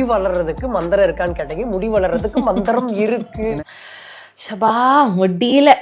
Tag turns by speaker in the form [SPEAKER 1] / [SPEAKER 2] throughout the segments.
[SPEAKER 1] முடி வளர்றதுக்கு மந்திரம் இருக்கான்னு கேட்டீங்க. முடி வளர்றதுக்கு மந்திரம் இருக்கு.
[SPEAKER 2] ஷபா முடியல.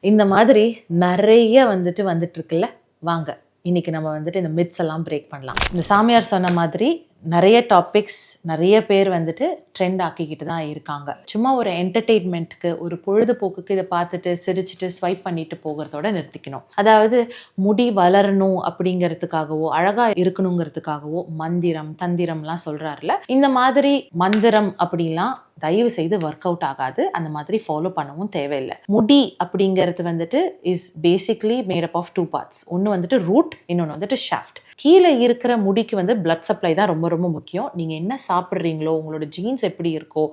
[SPEAKER 2] இந்த மாதிரி நிறைய வந்துட்டு வந்துட்டு இருக்குல்ல? வாங்க. இன்னைக்கு நம்ம வந்துட்டு இந்த மித்ஸ் எல்லாம் பிரேக் பண்ணலாம். இந்த சாமியார் சொன்ன மாதிரி நிறைய டாபிக்ஸ் நிறைய பேர் வந்துட்டு ட்ரெண்ட் ஆக்கிக்கிட்டு தான் இருக்காங்க. சும்மா ஒரு என்டர்டெயின்மெண்ட்க்கு ஒரு பொழுதுபோக்குக்கு இதை பார்த்துட்டு சிரிச்சிட்டு ஸ்வைப் பண்ணிட்டு போகிறதோட நிறுத்திக்கணும். அதாவது முடி வளரணும் அப்படிங்கிறதுக்காகவோ அழகா இருக்கணுங்கிறதுக்காகவோ மந்திரம் தந்திரம்லாம் சொல்றாருல இந்த மாதிரி மந்திரம் அப்படிலாம் தயவு செய்து ஒர்க் அவுட் ஆகாது. அந்த மாதிரி ஃபாலோ பண்ணவும் தேவையில்லை. முடி அப்படிங்கிறது வந்துட்டு is basically made up of two parts ஒன்று வந்துட்டு ரூட் இன்னொன்று வந்துட்டு ஷாஃப்ட் கீழே இருக்கிற முடிக்கு வந்து பிளட் சப்ளை தான் ரொம்ப ரொம்ப முக்கியம். நீங்கள் என்ன சாப்பிட்றீங்களோ உங்களோட ஜீன்ஸ் எப்படி இருக்கோ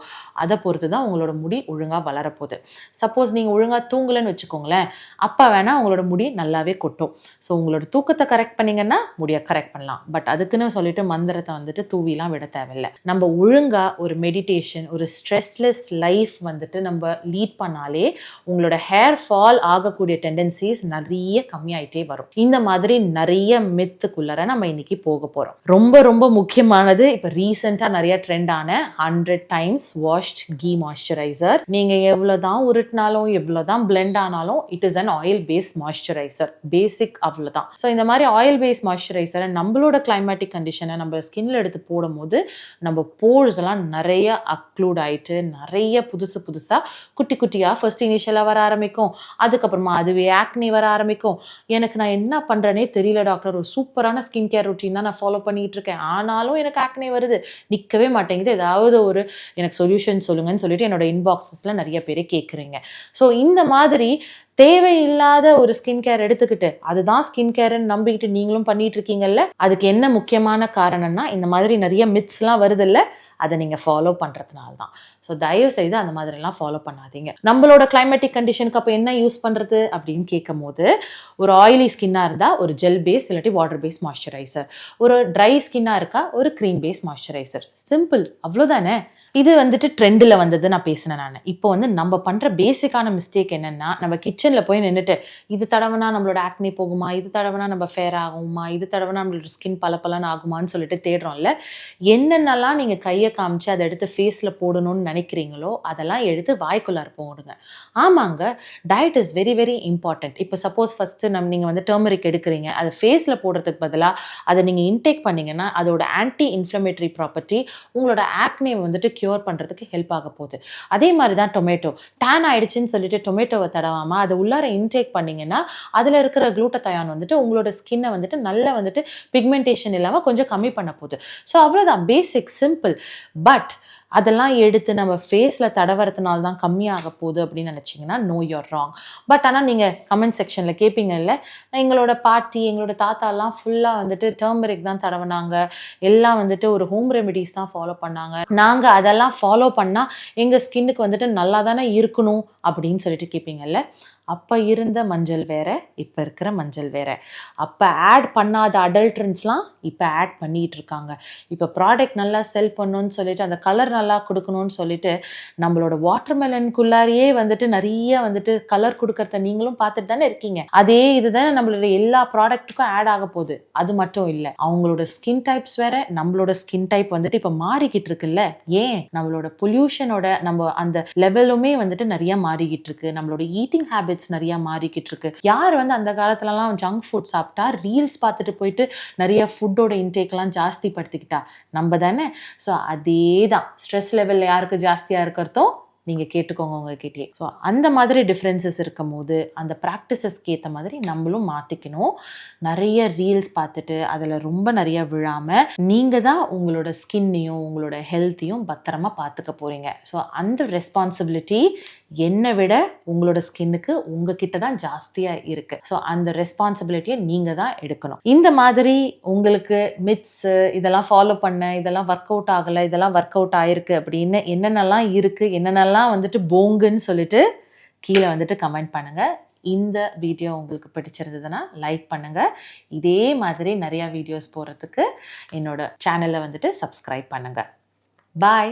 [SPEAKER 2] அதை பொறுத்து தான் உங்களோட முடி ஒழுங்காக வளரப்போகுது. சப்போஸ் நீங்கள் ஒழுங்காக தூங்கலைன்னு வச்சுக்கோங்களேன். அப்போ வேணால் உங்களோட முடி நல்லாவே கொட்டும். ஸோ உங்களோட தூக்கத்தை கரெக்ட் பண்ணீங்கன்னா முடியை கரெக்ட் பண்ணலாம். பட் அதுக்குன்னு சொல்லிட்டு மந்திரத்தை வந்துட்டு தூவிலாம் விட தேவையில்லை. நம்ம ஒழுங்காக ஒரு மெடிடேஷன் ஒரு ஸ்ட்ரெஸ்லெஸ் லைஃப் வந்துட்டு நம்ம லீட் பண்ணாலே உங்களோட ஹேர் ஃபால் ஆகக்கூடிய டெண்டன்சிஸ் நிறைய கம்மியாயிட்டே வரும். இந்த மாதிரி நிறைய மித்துக்குள்ளார நம்ம இன்னைக்கு போக போகிறோம் ரொம்ப ரொம்ப முக்கியமானது இப்போ ரீசெண்டாக நிறைய ட்ரெண்ட் ஆன hundred times washed ghee moisturiser நீங்கள் எவ்வளோ தான் உருட்டினாலும் எவ்வளோ தான் பிளெண்ட் ஆனாலும் it is an oil base moisturiser basic அவ்வளோதான் ஸோ இந்த மாதிரி ஆயில் பேஸ் மாய்ஸ்சரைசரை நம்மளோட கிளைமேட்டிக் கண்டிஷனை நம்ம ஸ்கின்ல எடுத்து போடும்போது நம்ம போர்ஸ் எல்லாம் நிறைய அக்ளூட் ஆயிட்டு நிறைய புதுசு புதுசாக குட்டி குட்டியாக ஃபர்ஸ்ட் இனிஷியலாக வர ஆரம்பிக்கும். அதுக்கப்புறமா அதுவே ஆக்னி வர ஆரம்பிக்கும். எனக்கு நான் என்ன பண்ணுறேனே தெரியல டாக்டர் ஒரு சூப்பரான ஸ்கின் கேர் ருட்டீன் தான் நான் ஃபாலோ பண்ணிகிட்ருக்கேன் இருக்கேன். ஆனாலும் எனக்கு ஆக்னி வருது. நிற்கவே மாட்டேங்குது. ஏதாவது ஒரு எனக்கு சொல்யூஷன் சொல்லுங்கன்னு சொல்லிட்டு என்னோட இன்பாக்ஸஸில் நிறைய பேர் கேட்குறீங்க ஸோ இந்த மாதிரி தேவையில்லாத ஒரு ஸ்கின் கேர் எடுத்துக்கிட்டு அதுதான் ஸ்கின் கேர்ன்னு நம்பிக்கிட்டு நீங்களும் பண்ணிட்டு இருக்கீங்கல்ல அதுக்கு என்ன முக்கியமான காரணம்னா இந்த மாதிரி நிறைய மித்ஸ்லாம் வருதில்ல அதை நீங்கள் ஃபாலோ பண்ணுறதுனால தான் ஸோ தயவு செய்து அந்த மாதிரிலாம் ஃபாலோ பண்ணாதீங்க. நம்மளோட கிளைமேட்டிக் கண்டிஷனுக்கு அப்போ என்ன யூஸ் பண்ணுறது அப்படின்னு கேட்கும் போது ஒரு ஆயிலி ஸ்கின்னாக இருந்தால் ஒரு ஜெல் பேஸ் இல்லாட்டி வாட்டர் பேஸ் மாய்ஸ்சரைசர் ஒரு ட்ரை ஸ்கின்னாக இருக்கா ஒரு க்ரீம் பேஸ் மாய்ஸ்சரைசர் சிம்பிள் அவ்வளோதானே இது வந்துட்டு ட்ரெண்டில் வந்தது நான் பேசினேன் நான். இப்போ வந்து நம்ம பண்ணுற பேசிக்கான மிஸ்டேக் என்னென்னா நம்ம கிச்சனில் போய் நின்றுட்டு இது தடவைனா நம்மளோட ஆக்னி போகுமா? இது தடவைனா நம்ம ஃபேர் ஆகுமா? இது தடவைனா நம்மளோட ஸ்கின் பல ஆகுமான்னு சொல்லிட்டு தேடுறோம்ல என்னென்னலாம் நீங்கள் கையை காமிச்சு அதை எடுத்து ஃபேஸில் போடணும் போகணும்னு நினைக்கிறீங்களோ அதெல்லாம் எடுத்து வாய்க்குள்ளார் போடுங்க. ஆமாங்க diet is very very important இப்போ சப்போஸ் ஃபஸ்ட்டு நம்ம நீங்கள் வந்து டர்மரிக் எடுக்கிறீங்க அதை ஃபேஸில் போடுறதுக்கு பதிலாக அதை நீங்கள் இன்டேக் பண்ணிங்கன்னா அதோட ஆன்டி இன்ஃப்ளமேட்டரி ப்ராப்பர்ட்டி உங்களோட ஆக்னே வந்துட்டு க்யூர் பண்ணுறதுக்கு ஹெல்ப் ஆக போகுது. அதே மாதிரி தான் டொமேட்டோ டேன் ஆயிடுச்சுன்னு சொல்லிட்டு டொமேட்டோவை தடவாமல் அதை உள்ளார இன்டேக் பண்ணிங்கன்னா அதில் இருக்கிற க்ளூட்டத்தயான் வந்துட்டு உங்களோட ஸ்கின்னை வந்துட்டு நல்லா வந்துட்டு பிக்மெண்டேஷன் இல்லாமல் கொஞ்சம் கம்மி பண்ண போகுது. ஸோ அவ்வளோதான் பேசிக் சிம்பிள் பட் அதெல்லாம் எடுத்து நம்ம ஃபேஸில் தடவறதுனால தான் கம்மியாக போகுது அப்படின்னு நினச்சிங்கன்னா நோ யோர் ராங் பட் ஆனால் நீங்கள் கமெண்ட் செக்ஷனில் கேட்பீங்கல்ல எங்களோட பாட்டி எங்களோட தாத்தாலாம் ஃபுல்லாக வந்துட்டு டர்மரிக் தான் தடவினாங்க. எல்லாம் வந்துட்டு ஒரு ஹோம் ரெமிடிஸ் தான் ஃபாலோ பண்ணாங்க. நாங்கள் அதெல்லாம் ஃபாலோ பண்ணால் எங்கள் ஸ்கின்னுக்கு வந்துட்டு நல்லா தானே இருக்கணும் அப்படின்னு சொல்லிட்டு கேட்பீங்கல்ல அப்போ இருந்த மஞ்சள் வேற இப்போ இருக்கிற மஞ்சள் வேற. அப்போ ஆட் பண்ணாத அடல்ட்ரன்ஸ்லாம் இப்போ ஆட் பண்ணிகிட்டு இருக்காங்க. இப்போ ப்ராடக்ட் நல்லா செல் பண்ணணும்னு சொல்லிட்டு அந்த கலர் நல்லா கொடுக்கணும்னு சொல்லிட்டு நம்மளோட வாட்டர்மெலனுக்குள்ளாரியே வந்துட்டு நிறைய வந்துட்டு கலர் கொடுக்கறத நீங்களும் பார்த்துட்டு தானே இருக்கீங்க. அதே இதுதான் நம்மளோட எல்லா ப்ராடக்ட்டுக்கும் ஆட் ஆக போகுது. அது மட்டும் இல்லை அவங்களோட ஸ்கின் டைப்ஸ் வேற நம்மளோட ஸ்கின் டைப் வந்துட்டு இப்போ மாறிக்கிட்டு இருக்குல்ல? ஏன்? நம்மளோட பொல்யூஷனோட நம்ம அந்த லெவலுமே வந்துட்டு நிறைய மாறிக்கிட்டு இருக்கு. நம்மளோட ஈட்டிங் ஹேபிட்ஸ் நிறைய மாறிக்கிட்டு இருக்கு. யார் வந்து அந்த காலத்துலலாம் ஜங்க் ஃபுட் சாப்பிட்டா ரீல்ஸ் பார்த்துட்டு போயிட்டு நிறைய ஃபுட்டோட இன்டேக்லாம் ஜாஸ்தி படுத்திக்கிட்டா? நம்ம தானே? ஸோ அதே தான் ஸ்ட்ரெஸ் லெவல் யாருக்கு ஜாஸ்தியாக இருக்கிறதோ நீங்கள் கேட்டுக்கோங்க உங்ககிட்டயே. ஸோ அந்த மாதிரி டிஃப்ரென்சஸ் இருக்கும் போது அந்த ப்ராக்டிசஸ்க்கு ஏற்ற மாதிரி நம்மளும் மாற்றிக்கணும் நிறைய ரீல்ஸ் பார்த்துட்டு அதில் ரொம்ப நிறைய விழாமல் நீங்கள் தான் உங்களோட ஸ்கின்னையும் உங்களோட ஹெல்த்தையும் பத்திரமா பார்த்துக்க போகிறீங்க ஸோ அந்த ரெஸ்பான்சிபிலிட்டி என்னை விட உங்களோட ஸ்கின்னுக்கு உங்ககிட்ட தான் ஜாஸ்தியாக இருக்குது ஸோ அந்த ரெஸ்பான்சிபிலிட்டியை நீங்கள் தான் எடுக்கணும். இந்த மாதிரி உங்களுக்கு மிட்ஸு இதெல்லாம் ஃபாலோ பண்ண இதெல்லாம் ஒர்க் அவுட் ஆகலை இதெல்லாம் ஒர்க் அவுட் ஆயிருக்கு அப்படின்னு என்னென்னலாம் இருக்குது என்னென்னலாம் வந்துட்டு போங்குன்னு சொல்லிட்டு கீழே வந்துட்டு கமெண்ட் பண்ணுங்கள் இந்த வீடியோ உங்களுக்கு பிடிச்சிருந்ததுன்னா லைக் பண்ணுங்கள் இதே மாதிரி நிறையா வீடியோஸ் போடுறதுக்கு என்னோட சேனலை வந்துட்டு சப்ஸ்கிரைப் பண்ணுங்கள் பாய்